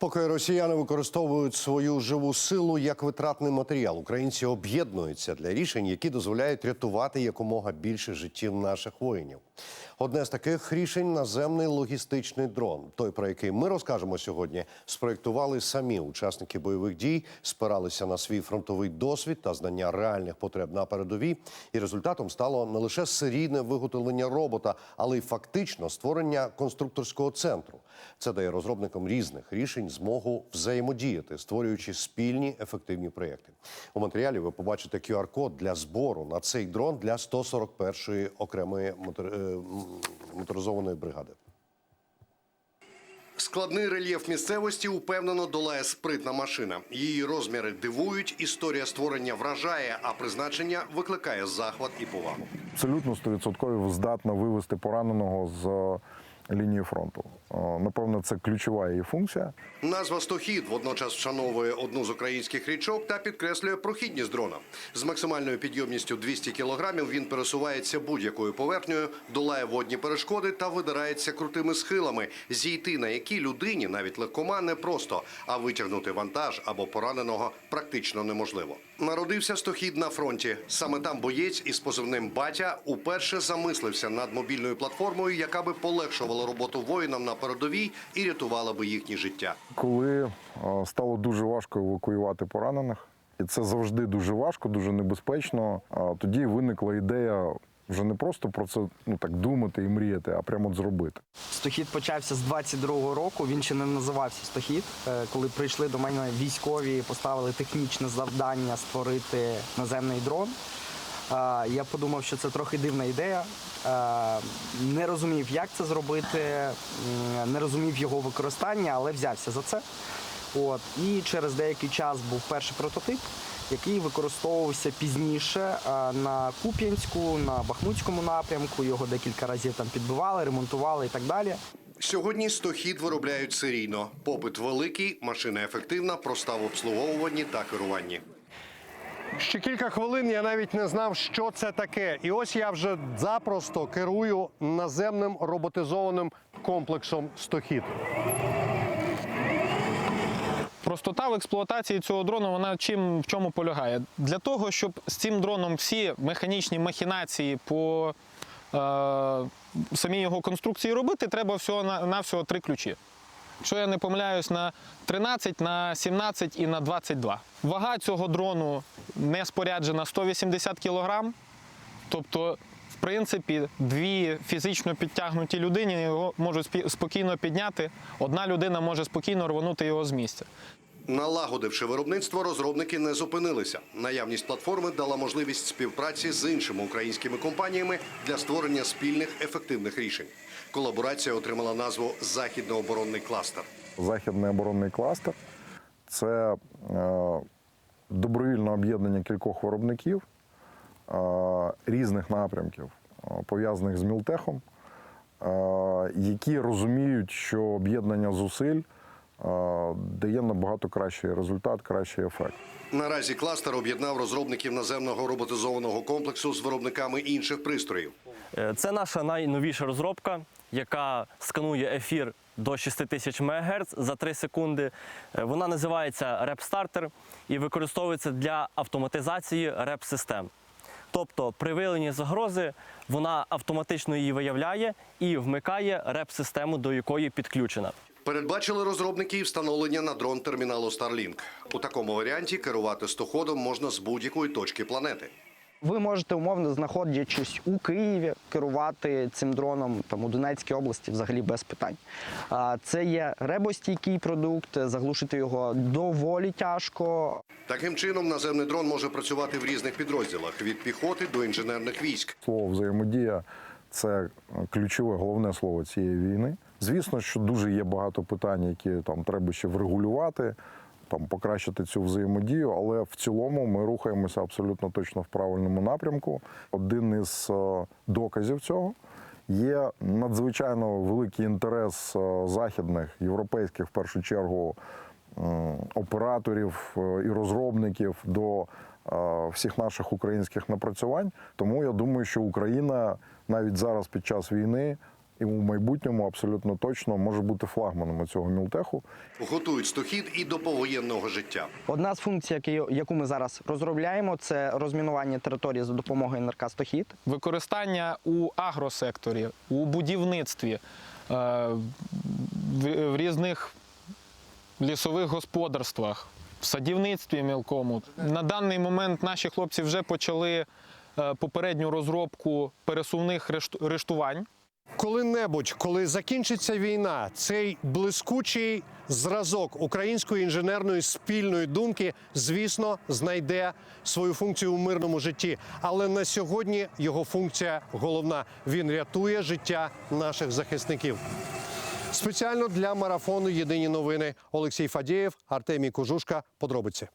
Поки росіяни використовують свою живу силу як витратний матеріал, українці об'єднуються для рішень, які дозволяють рятувати якомога більше життів наших воїнів. Одне з таких рішень наземний логістичний дрон. Той, про який ми розкажемо сьогодні, спроєктували самі учасники бойових дій, спиралися на свій фронтовий досвід та знання реальних потреб на передовій. І результатом стало не лише серійне виготовлення робота, але й фактично створення конструкторського центру. Це дає розробникам різних рішень змогу взаємодіяти, створюючи спільні ефективні проєкти. У матеріалі ви побачите QR-код для збору на цей дрон для 141-ї окремої мотор- е, моторизованої бригади. Складний рельєф місцевості упевнено долає спритна машина. Її розміри дивують, історія створення вражає, а призначення викликає захват і повагу. абсолютно 100% здатна вивести пораненого з е, лінії фронту. Е, Напевно, це ключова її функція. Назва «Стохід» водночас вшановує одну з українських річок та підкреслює прохідність дрона. З максимальною підйомністю 200 кілограмів він пересувається будь-якою поверхнею, долає водні перешкоди та видирається крутими схилами, зійти на які людині, навіть легкома, не просто, а витягнути вантаж або пораненого практично неможливо. Народився «Стохід» на фронті. Саме там боєць із позивним «Батя» уперше замислився над мобільною платформою, яка би полегшувала роботу воїнам на передовій і рятувала би їхнє життя. Коли е, стало дуже важко евакуювати поранених, і це завжди дуже важко, дуже небезпечно. Тоді виникла ідея вже не просто про це ну так думати і мріяти, а прямо от зробити. Стохід почався з 22-го року. Він ще не називався Стохід. Е, Коли прийшли до мене військові, поставили технічне завдання створити наземний дрон. Е, Я подумав, що це трохи дивна ідея. Е, Не розумів, як це зробити, не розумів його використання, але взявся за це. От. І через деякий час був перший прототип, який використовувався пізніше е, на Куп'янську, на Бахмутському напрямку. Його декілька разів там підбивали, ремонтували і так далі. Сьогодні стохід виробляють серійно. Попит великий, машина ефективна, проста в обслуговуванні та керуванні. Ще кілька хвилин я навіть не знав, що це таке. І ось я вже запросто керую наземним роботизованим комплексом стохід. Простота в експлуатації цього дрону вона чим в чому полягає? Для того, щоб з цим дроном всі механічні махінації по е, самій його конструкції робити, треба всього на, на всього три ключі. Якщо я не помиляюсь, на 13, на 17 і на 22. Вага цього дрону не споряджена 180 кг. Тобто, в принципі, дві фізично підтягнуті людини його можуть спокійно підняти. Одна людина може спокійно рвонути його з місця. Налагодивши виробництво, розробники не зупинилися. Наявність платформи дала можливість співпраці з іншими українськими компаніями для створення спільних ефективних рішень. Колаборація отримала назву Західно-оборонний кластер. Західний оборонний кластер це е, добровільне об'єднання кількох виробників е, різних напрямків, е, пов'язаних з Мілтехом, які розуміють, що об'єднання зусиль дає набагато кращий результат, кращий ефект. Наразі кластер об'єднав розробників наземного роботизованого комплексу з виробниками інших пристроїв. Е, Це наша найновіша розробка, яка сканує ефір до 6000 МГц за 3 секунди. Е, Вона називається реп-стартер і використовується для автоматизації реп-систем. Тобто при виявленні загрози вона автоматично її виявляє і вмикає реп-систему, до якої підключена. Передбачили розробники і встановлення на дрон терміналу Starlink. У такому варіанті керувати стоходом можна з будь-якої точки планети. Ви можете умовно знаходячись у Києві, керувати цим дроном там у Донецькій області взагалі без питань. А, Це є ребостійкий продукт, заглушити його доволі тяжко. Таким чином, наземний дрон може працювати в різних підрозділах від піхоти до інженерних військ. Слово взаємодія це ключове головне слово цієї війни. Звісно, що дуже є багато питань, які там треба ще врегулювати, там покращити цю взаємодію, але в цілому ми рухаємося абсолютно точно в правильному напрямку. Один із е, доказів цього. Є надзвичайно великий інтерес е, західних, європейських в першу чергу операторів е, і розробників до всіх наших українських напрацювань. Тому я думаю, що Україна навіть зараз під час війни і у майбутньому абсолютно точно може бути флагманом цього мілтеху. Готують стохід і до повоєнного життя. Одна з функцій, яку ми зараз розробляємо, це розмінування території за допомогою НРК «Стохід». Використання у агросекторі, у будівництві, е, в різних лісових господарствах, в садівництві мілкому. На даний момент наші хлопці вже почали е, попередню розробку пересувних решт- рештувань. Коли-небудь, коли закінчиться війна, цей блискучий зразок української інженерної спільної думки, звісно, знайде свою функцію у мирному житті. Але на сьогодні його функція головна. Він рятує життя наших захисників. Спеціально для марафону Єдині новини Олексій Фадієв, Артемій Кожушка. Подробиці.